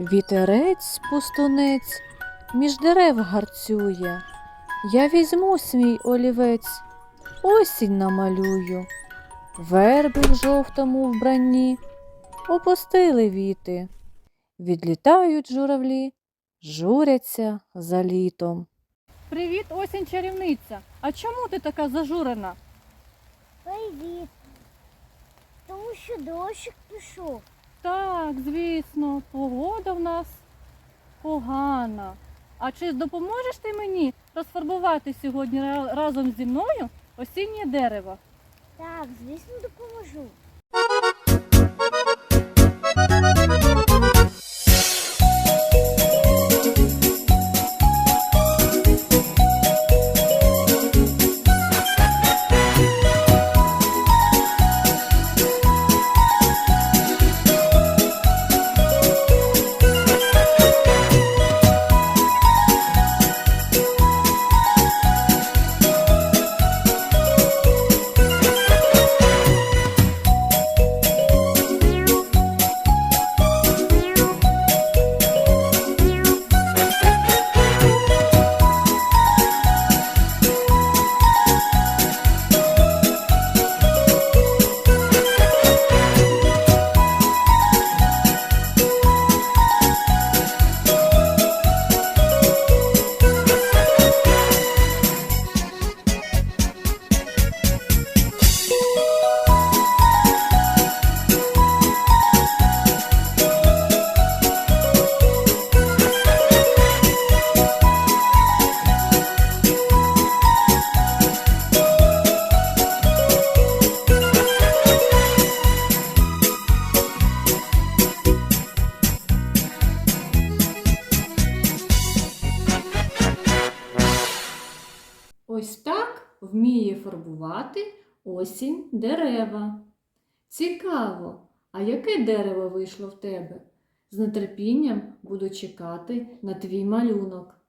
Вітерець пустунець між дерев гарцює. Я візьму свій олівець, осінь намалюю. Верби в жовтому вбранні опустили віти. Відлітають журавлі, журяться за літом. Привіт, осінь чарівниця. А чому ти така зажурена? Привіт. Тому що дощик пішов. Так, звісно, погода в нас погана. А чи допоможеш ти мені розфарбувати сьогодні разом зі мною осіннє дерево? Так, звісно, допоможу. Ось так вміє фарбувати осінь дерева. Цікаво, а яке дерево вийшло в тебе? З нетерпінням буду чекати на твій малюнок.